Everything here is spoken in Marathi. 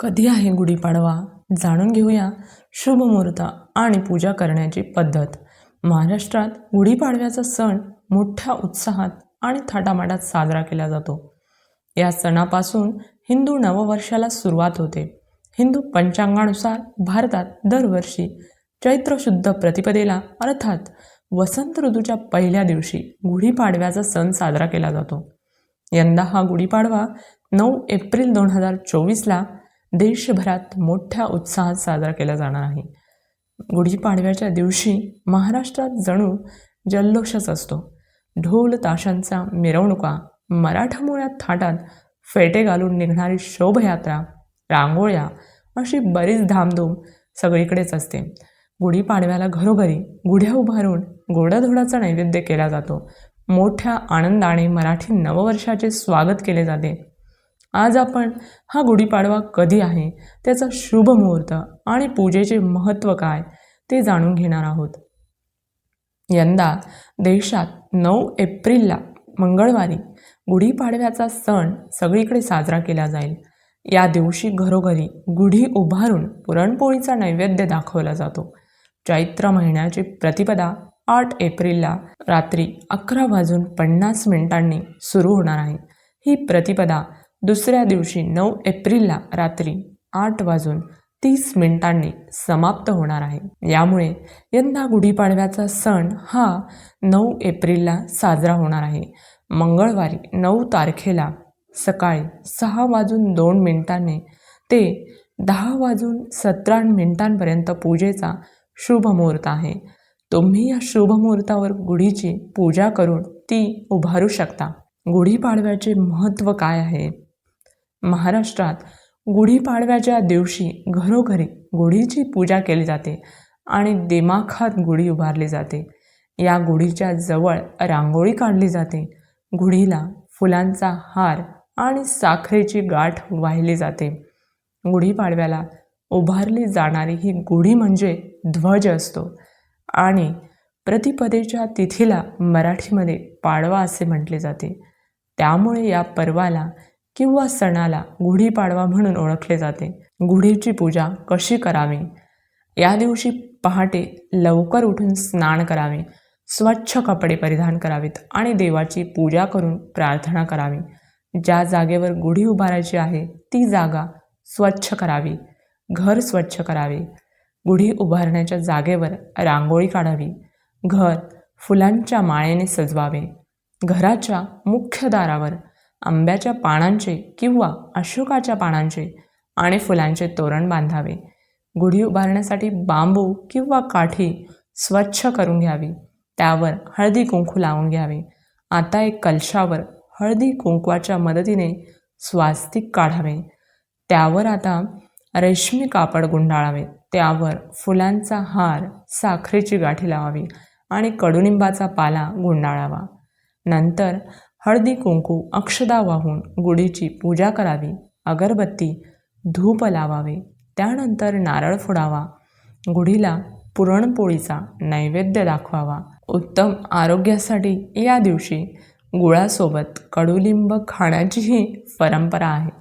कधी आहे गुढीपाडवा जाणून घेऊया शुभ मुहूर्त आणि पूजा करण्याची पद्धत. महाराष्ट्रात गुढीपाडव्याचा सण मोठ्या उत्साहात आणि थाटामाटात साजरा केला जातो. या सणापासून हिंदू नववर्षाला सुरुवात होते. हिंदू पंचांगानुसार भारतात दरवर्षी चैत्र शुद्ध प्रतिपदेला अर्थात वसंत ऋतूच्या पहिल्या दिवशी गुढीपाडव्याचा सण साजरा केला जातो. यंदा हा गुढीपाडवा नऊ एप्रिल दोन हजार चोवीसला देशभरात मोठ्या उत्साहात साजरा केला जाणार आहे. गुढीपाडव्याच्या दिवशी महाराष्ट्रात जणू जल्लोषच असतो. ढोल ताशांचा मिरवणुका मराठमोळ्या थाटात फेटे घालून निघणारी शोभयात्रा रांगोळ्या अशी बरीच धामधूम सगळीकडेच असते. गुढीपाडव्याला घरोघरी गुढ्या उभारून गोडाधोडाचा नैवेद्य केला जातो. मोठ्या आनंदाने मराठी नववर्षाचे स्वागत केले जाते. आज आपण हा गुढीपाडवा कधी आहे त्याचा शुभ मुहूर्त आणि पूजेचे महत्त्व काय ते जाणून घेणार आहोत. यंदा देशात नऊ एप्रिलला मंगळवारी गुढीपाडव्याचा सण सगळीकडे साजरा केला जाईल. या दिवशी घरोघरी गुढी उभारून पुरणपोळीचा नैवेद्य दाखवला जातो. चैत्र महिन्याची प्रतिपदा आठ एप्रिलला रात्री अकरा वाजून पन्नास मिनिटांनी सुरू होणार आहे. ही प्रतिपदा दुसऱ्या दिवशी नऊ एप्रिलला रात्री आठ वाजून तीस मिनिटांनी समाप्त होणार आहे. यामुळे यंदा गुढीपाडव्याचा सण हा नऊ एप्रिलला साजरा होणार आहे. मंगळवारी नऊ तारखेला सकाळी सहा वाजून दोन मिनिटांनी ते दहा वाजून सतरा मिनिटांपर्यंत पूजेचा शुभ मुहूर्त आहे. तुम्ही या शुभ मुहूर्तावर गुढीची पूजा करून ती उभारू शकता. गुढीपाडव्याचे महत्त्व काय आहे? महाराष्ट्रात गुढीपाडव्याच्या दिवशी घरोघरी गुढीची पूजा केली जाते आणि दिमाखात गुढी उभारली जाते. या गुढीच्या जवळ रांगोळी काढली जाते. गुढीला फुलांचा हार आणि साखरेची गाठ वाहिली जाते. गुढीपाडव्याला उभारली जाणारी ही गुढी म्हणजे ध्वज असतो आणि प्रतिपदेच्या तिथीला मराठीमध्ये पाडवा असे म्हटले जाते. त्यामुळे या पर्वाला किंवा सणाला गुढीपाडवा म्हणून ओळखले जाते. गुढीची पूजा कशी करावी? या दिवशी पहाटे लवकर उठून स्नान करावे स्वच्छ कपडे परिधान करावेत आणि देवाची पूजा करून प्रार्थना करावी. ज्या जागेवर गुढी उभारायची आहे ती जागा स्वच्छ करावी. घर स्वच्छ करावे. गुढी उभारण्याच्या जागेवर रांगोळी काढावी. घर फुलांच्या माळेने सजवावे. घराच्या मुख्य दारावर आंब्याच्या पानांचे किंवा अशोकाच्या पानांचे आणि फुलांचे तोरण बांधावे. गुढी उभारण्यासाठी बांबू किंवा काठी स्वच्छ करून घ्यावी. त्यावर हळदी कुंकू लावून घ्यावे. आता एक कलशावर हळदी कुंकवाच्या मदतीने स्वास्तिक काढावे. त्यावर आता रेशमी कापड गुंडाळावे. त्यावर फुलांचा हार साखरेची गाठी लावावी आणि कडुनिंबाचा पाला गुंडाळावा. नंतर हळदी कुंकू अक्षदा वाहून गुढीची पूजा करावी. अगरबत्ती धूप लावावे. त्यानंतर नारळ फोडावा. गुढीला पुरणपोळीचा नैवेद्य दाखवावा. उत्तम आरोग्यासाठी या दिवशी गुळासोबत कडुलिंब खाण्याचीही परंपरा आहे.